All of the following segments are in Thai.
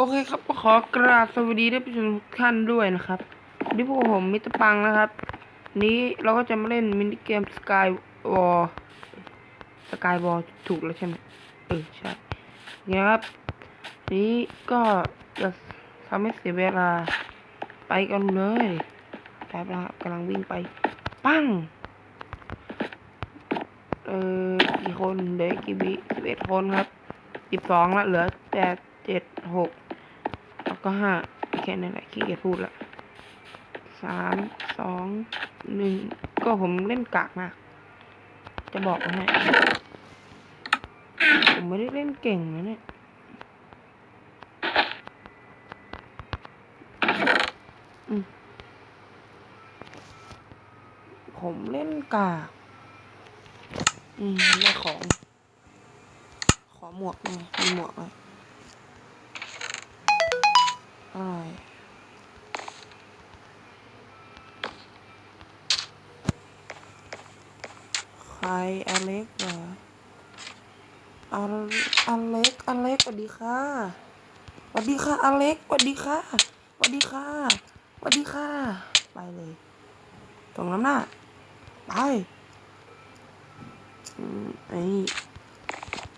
โอเคครับก็ขอกราบสวัสดีท่านผู้ชมทุกท่านด้วยนะครับนี่พวกผมมิตรปังนะครับ นี้เราก็จะมาเล่นมินิเกม Skywall Skywall ถูกแล้วใช่ไหมเออใช่เนี่ยครับ นี้ก็จะทำให้เสียเวลาไปกันเลยแป๊บนะครับกำลังวิ่งไป ปั้ง เออกี่คนเหลือกี่วิสิบเอ็ดคนครับสิบสองละเหลือแปดเจ็ดหก ก็ห้าแค่นั้นแหละขี้เกียจพูดละสามสองหนึ่งก็ผมเล่นกากมาก จะบอกไว้ให้ผมไม่ได้เล่นเก่งนะเนี่ยผมเล่นกาก อืมได้ของ ขอหมวกหน่อยมีหมวกไหม อะไรใครอเล็กเหรออลอเล็กอเล็กสวัสดีค่ะสวัสดีค่ะอเล็กสวัสดีค่ะสวัสดีค่ะสวัสดีค่ะ ไปเลยตรงน้ำหน้าไปอืมไอ้นี่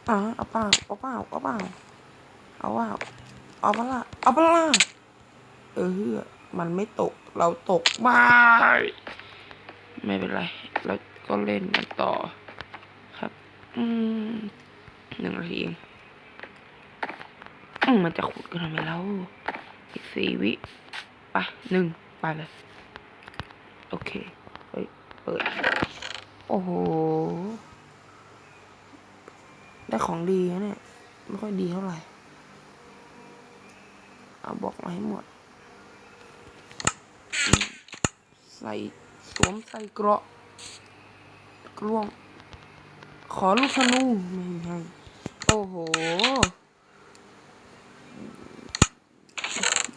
อะเอาเปล่าเอาเปล่าเอาเปล่าเอาว่า เอาเปะล่าเอาเปะล่าเออ มันไม่ตก เราตกไม่ไม่เป็นไร เราก็เล่นกันต่อ ครับ อืมหนึ่งนาทีเองอืมมันจะขุดกันทำไมแล้ว อีกสี่วิไปหนึ่งไปเลย โอเค เฮ้ย เปิด โอ้โห ได้ของดีนะเนี่ย ไม่ค่อยดีเท่าไหร่ เอาบอกมาให้หมด ใส่สวมใส่เกราะกลวง ขอลูกธนูไม่ให้โอ้โห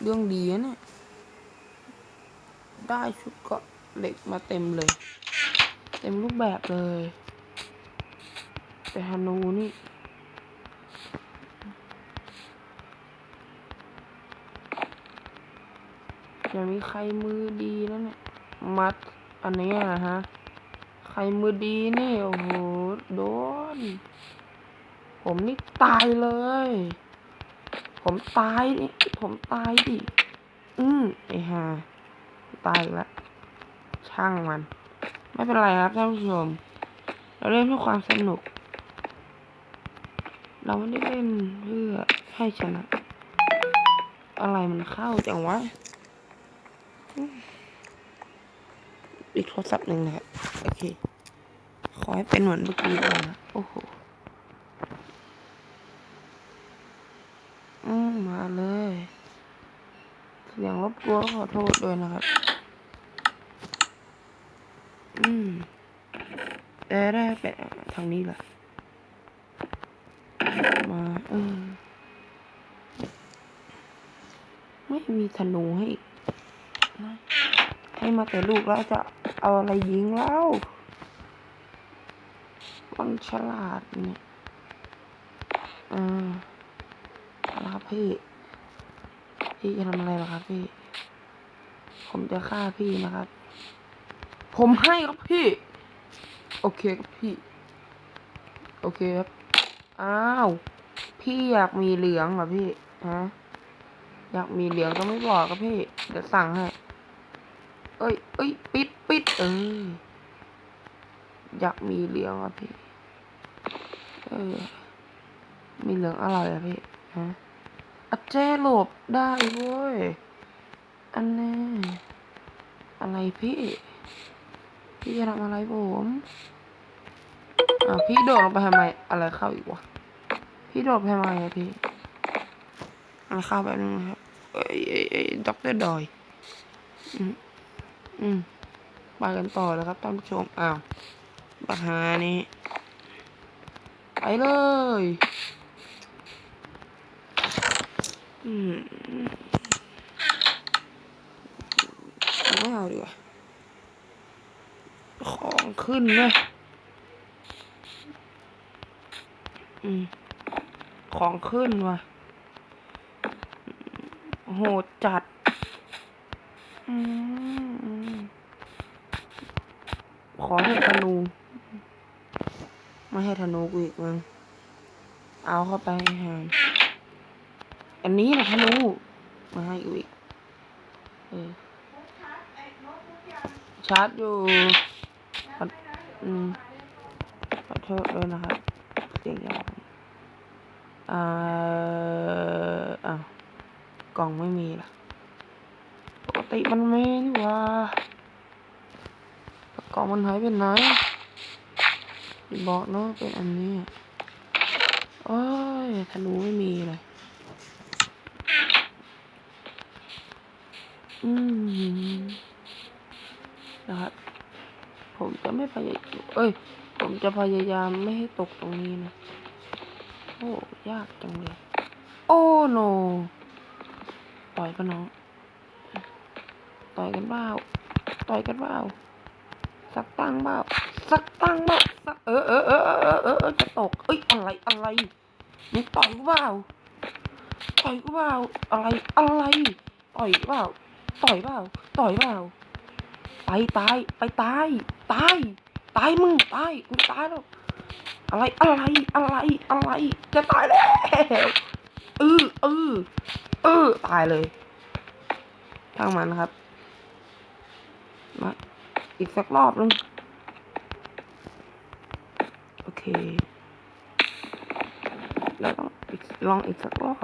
เรื่องดีนะเนี่ย ได้ชุดเกราะเหล็กมาเต็มเลย เต็มรูปแบบเลย แต่ธนูนี่ จะมีใครมือดีแล้วเนี่ย มัดอันนี้นะฮะ ใครมือดีนี่โอ้โหโดน ผมนี่ตายเลย ผมตายนี่ผมตายดิ อืมไอ้ห่าตายแล้วช่างมัน ไม่เป็นไรครับท่านผู้ชม เราเล่นเพื่อความสนุก เราไม่ได้เล่นเพื่อให้ชนะ อะไรมันเข้าจังวะ อีกโทรศัพท์หนึ่งนะครับโอเค ขอให้เป็นเหมือนเมื่อกี้เลยนะโอ้โหอืมมาเลยเสียงรบกวนขอโทษด้วยนะครับ อืมแต่ได้ไปทางนี้แหละมาเออไม่มีธนูให้อีก นะ ให้มาแต่ลูกแล้วจะเอาอะไรยิงแล้วมันฉลาดเนี่ยอ่าเอาละครับพี่ พี่จะทำอะไรหรอครับพี่ ผมจะฆ่าพี่นะครับ ผมให้ครับพี่ โอเคครับพี่ โอเคครับ อ้าว พี่อยากมีเหลืองเหรอพี่ ฮะ อยากมีเหลืองก็ไม่บอกครับพี่ เดี๋ยวสั่งให้ เอ้ยเอ้ยปิดปิดเอออยากมีเหลืองอะพี่ เออ มีเหลืองอร่อยอะพี่ฮะอัจเจหลบได้เว้ย อันนี้อะไรพี่ พี่จะทำอะไรผมอ่าพี่โดดลงไปทำไม อะไรเข้าอีกวะ พี่โดดไปทำไมอะพี่อะเข้าแบบนึงครับเอ้ยเอ้ยเอ้ยด็อกเตอร์ดอยอืม อืมไปกันต่อแล้วครับท่านผู้ชม อ้าวปัญหานี้ ไปเลย อืมไม่เอาดีกว่า ของขึ้นเลยอืม ของขึ้นว่ะ โหดจัด อืม ขอให้ธนู ไม่ให้ธนูกูอีกมึง เอาเข้าไปห่างอันนี้นะธนู มาให้กูอีก เออ ชาร์จอยู่ขออืมขอโทษด้วยนะครับเสียงยาวอ่าอะกล่องไม่มีล่ะปกติมันไมีนี่ว่า กล่องมันหายไปไหนบอกเนาะเป็นอันนี้อะโอ้ยธนูไม่มีเลยอืมนะครับผมจะไม่พยายามเอ้ย ผมจะพยายามไม่ให้ตกตรงนี้นะ โอ้ ยากจังเลย โอ้โน ต่อยกันน้อง ต่อยกันเปล่า ต่อยกันเปล่า สักตั้งเปล่าสักตั้งเปล่าสักเออเออเออเออเออเออเออจะตกเอ้ยอะไรอะไรนี่ต่อยกูเปล่าต่อยกูเปล่าอะไรอะไรต่อยเปล่าต่อยเปล่าต่อยเปล่าไปตายไปตายตายตายมึงตายกูตายแล้วอะไรอะไรอะไรอะไรจะตายแล้วเออเออเออตายเลยช่างมันนะครับมา อีกสักรอบนึงโอเคแล้วต้องอีกลองอีกสักรอบ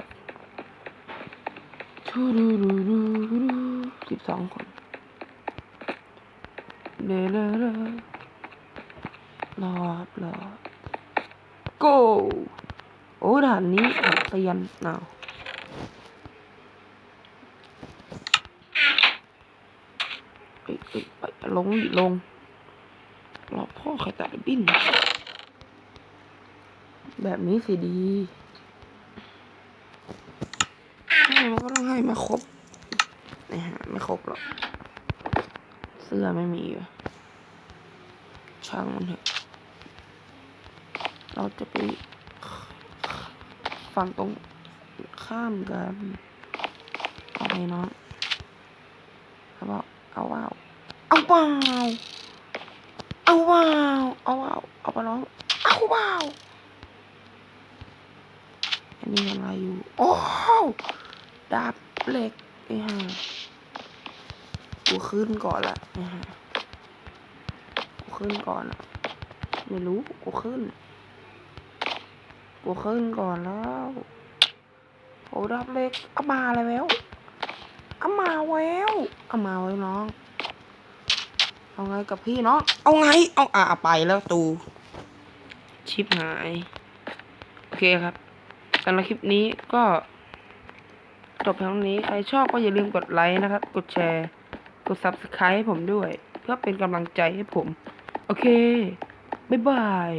ทูดูดูดูดูสิบสองคนเดลเลรอบรอบ go โอ้ด่านนี้เซียนหนาวไปไป ลงดิลงรอพ่อใครตัดบิ้นแบบนี้สิดีให้มันก็ต้องให้มาครบนะฮะไม่ครบหรอก เสื้อไม่มีว่ช่างมันเถอะ เราจะไปฝั่งตรงข้ามกันอาไปน้องเขาบอกเอาว่าวเอา ว่าว เอาว่าว เอาว่าว เอาไปน้อง เอาว่าว อันนี้อะไรอยู่ โอ้ดาบเหล็กนี่ฮะกูขึ้นก่อนละนี่ฮะกูขึ้นก่อนอะไม่รู้ กูขึ้น กูขึ้นก่อนแล้วโอ้ดับเล็กเอามาแล้วเอามาแล้วเอามาไว้น้อง เอาไงกับพี่น้องเอาไง เอาอะไปแล้วตู ชิปหาย โอเคครับสำหรับคลิปนี้ก็จบเพียงเท่านี้ ใครชอบก็อย่าลืมกดไลค์นะครับ กดแชร์ กด subscribe ให้ผมด้วย เพื่อเป็นกำลังใจให้ผม โอเค บ๊ายบาย